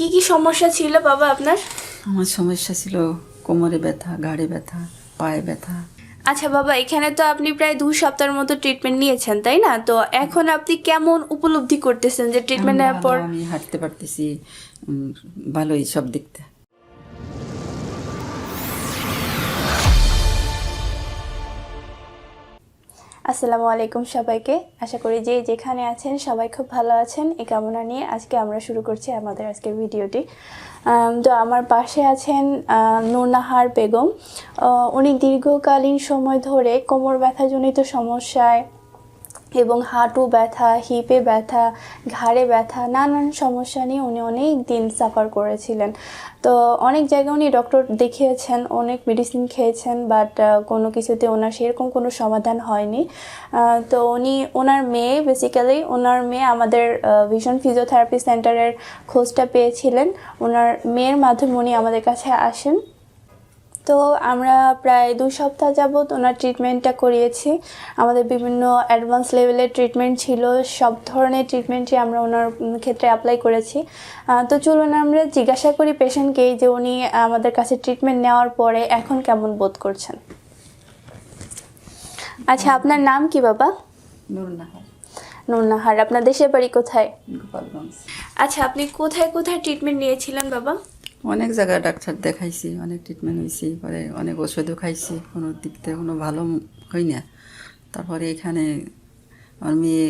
কি কি সমস্যা ছিল বাবা আপনার? আমার সমস্যা ছিল কোমরে ব্যথা ঘাড়ে ব্যথা পায়ে ব্যথা। আচ্ছা বাবা এখানে তো আপনি প্রায় দু সপ্তাহের মতো ট্রিটমেন্ট নিয়েছেন তাই না? তো এখন আপনি কেমন উপলব্ধি করতেছেন যে ট্রিটমেন্ট নেওয়ার পর? আমি হাঁটতে পারতেছি ভালোই সব দিকতে আসসালামু আলাইকুম সবাইকে। আশা করি যে যেখানে আছেন সবাই খুব ভালো আছেন। এই কামনা নিয়ে আজকে আমরা শুরু করছি আমাদের আজকের ভিডিওটি। তো আমার পাশে আছেন নুরনাহার বেগম। উনি দীর্ঘকালীন সময় ধরে কোমর ব্যথাজনিত সমস্যায় এবং হাঁটু ব্যথা, হিপে ব্যথা, ঘাড়ে ব্যথা, নানান সমস্যা নিয়ে উনি অনেক দিন সাফার করেছিলেন। তো অনেক জায়গায় উনি ডক্টর দেখিয়েছেন, অনেক মেডিসিন খেয়েছেন বাট কোনো কিছুতে ওনার সেরকম কোনো সমাধান হয়নি। তো উনি, ওনার মেয়ে বেসিক্যালি ওনার মেয়ে আমাদের ভিশন ফিজিওথেরাপি সেন্টারের খোঁজটা পেয়েছিলেন। ওনার মেয়ের মাধ্যমে উনি আমাদের কাছে আসেন। তো আমরা প্রায় দু সপ্তাহ যাবৎ ওনার ট্রিটমেন্টটা করিয়েছি। আমাদের বিভিন্ন অ্যাডভান্স লেভেলের ট্রিটমেন্ট ছিল সব ধরনের ট্রিটমেন্টই আমরা ওনার ক্ষেত্রে অ্যাপ্লাই করেছি। তো চলুন আমরা জিজ্ঞাসা করি পেশেন্টকেই যে উনি আমাদের কাছে ট্রিটমেন্ট নেওয়ার পরে এখন কেমন বোধ করছেন। আচ্ছা আপনার নাম কি বাবা? নুরনাহার। আপনার দেশের বাড়ি কোথায়? আচ্ছা আপনি কোথায় কোথায় ট্রিটমেন্ট নিয়েছিলেন বাবা? অনেক জায়গায় ডাক্তার দেখাইছি অনেক ট্রিটমেন্ট হয়েছি পরে অনেক ওষুধও খাইছি কোনো দিক থেকে কোনো ভালো হয় না। তারপরে এখানে আমার মেয়ে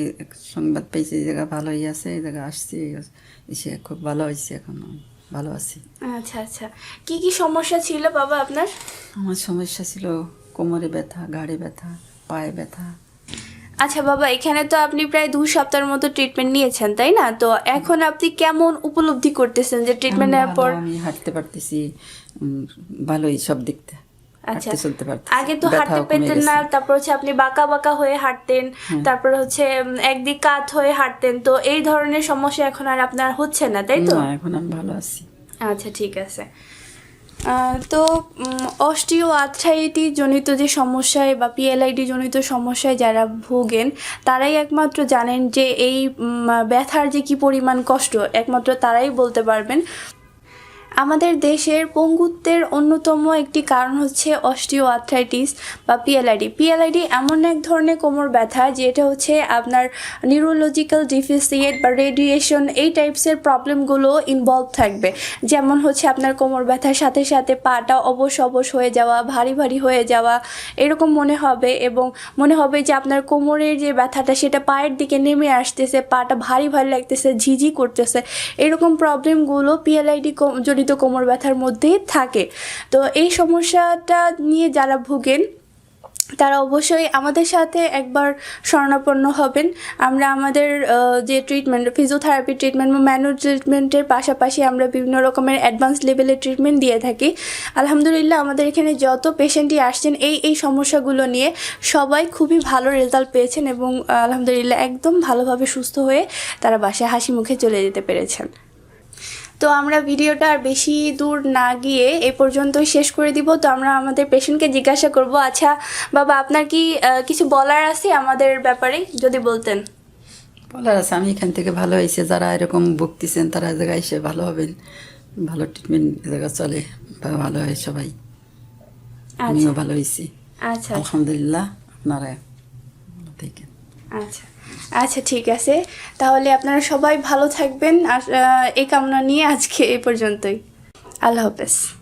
সংবাদ পেয়েছে এই জায়গা ভালো হয়ে আছে এই জায়গা আসছি এসে খুব ভালো হয়েছে এখন ভালো আছি। আচ্ছা আচ্ছা। কি কি সমস্যা ছিল বাবা আপনার? আমার সমস্যা ছিল কোমরে ব্যথা ঘাড়ে ব্যথা পায়ে ব্যথা আচ্ছা বাবা এখানে তো আপনি প্রায় দু সপ্তাহের মতো ট্রিটমেন্ট নিয়েছেন তাই না? তো এখন আপনি কেমন উপলব্ধি করতেছেন যে ট্রিটমেন্ট নেওয়ার পর? আমি হাঁটতে পারতেছি ভালোই সব দিকতে আচ্ছা আগে তো হাঁটতে পেতেন না তারপর হচ্ছে আপনি বাঁকা বাঁকা হয়ে হাঁটতেন তারপর হচ্ছে একদিক কাত হয়ে হাঁটতেন তো এই ধরনের সমস্যা এখন আর আপনার হচ্ছে না তাই তো? এখন আমি ভালো আছি। আচ্ছা ঠিক আছে। তো অস্টিও আচ্ছায়টি জনিত যে সমস্যায় বা পিএলআইডি জনিত সমস্যায় যারা ভোগেন, তারাই একমাত্র জানেন যে এই ব্যথার যে কি পরিমাণ কষ্ট, একমাত্র তারাই বলতে পারবেন। আমাদের দেশের পঙ্গুত্বের অন্যতম একটি কারণ হচ্ছে অস্টিও আর্থ্রাইটিস বা পিএলআইডি। পিএলআইডি এমন এক ধরনের কোমর ব্যথা, যেটা হচ্ছে আপনার নিউরোলজিক্যাল ডিফিসিয়েট বা রেডিয়েশন এই টাইপসের প্রবলেমগুলো ইনভলভ থাকবে। যেমন হচ্ছে আপনার কোমর ব্যথার সাথে সাথে পাটা অবশ অবশ হয়ে যাওয়া, ভারী ভারী হয়ে যাওয়া, এরকম মনে হবে এবং মনে হবে যে আপনার কোমরের যে ব্যথাটা, সেটা পায়ের দিকে নেমে আসতেছে, পাটা ভারী ভারী লাগতেছে, ঝিঝি করতেছে। এরকম প্রবলেমগুলো পিএলআইডি জনিত কোমর ব্যথার মধ্যেই থাকে। তো এই সমস্যাটা নিয়ে যারা ভুগেন, তারা অবশ্যই আমাদের সাথে একবার শরণাপন্ন হবেন। আমরা আমাদের যে ট্রিটমেন্ট ফিজিওথেরাপি ট্রিটমেন্ট বা ম্যানুয়াল ট্রিটমেন্টের পাশাপাশি আমরা বিভিন্ন রকমের অ্যাডভান্স লেভেলের ট্রিটমেন্ট দিয়ে থাকি। আলহামদুলিল্লাহ, আমাদের এখানে যত পেশেন্টই আসছেন, এই এই সমস্যাগুলো নিয়ে সবাই খুবই ভালো রেজাল্ট পেয়েছেন এবং আলহামদুলিল্লাহ একদম ভালোভাবে সুস্থ হয়ে তারা বাসায় হাসি মুখে চলে যেতে পেরেছেন। তো আমরা ভিডিওটা আর বেশি দূর না গিয়ে এ পর্যন্তই শেষ করে দিব। তো আমরা আমাদের পেশেন্টকে জিজ্ঞাসা করব আচ্ছা বাবা আপনার কি কিছু বলার আছে আমাদের ব্যাপারে? যদি বলতেন। বলার আছে আমি এখান থেকে ভালো হয়েছে। যারা এরকম ভুগতেছেন তারা জায়গায় এসে ভালো হবেন। ভালো ট্রিটমেন্ট এ জায়গা চলে ভালো হয় সবাই। আমিও ভালো হয়েছি। আচ্ছা। আলহামদুলিল্লাহ আপনারা ভালো থাকেন। আচ্ছা। আচ্ছা ঠিক আছে। তাহলে আপনারা সবাই ভালো থাকবেন। আর এই কামনা নিয়ে আজকে এই পর্যন্তই। আল্লাহ হাফেজ।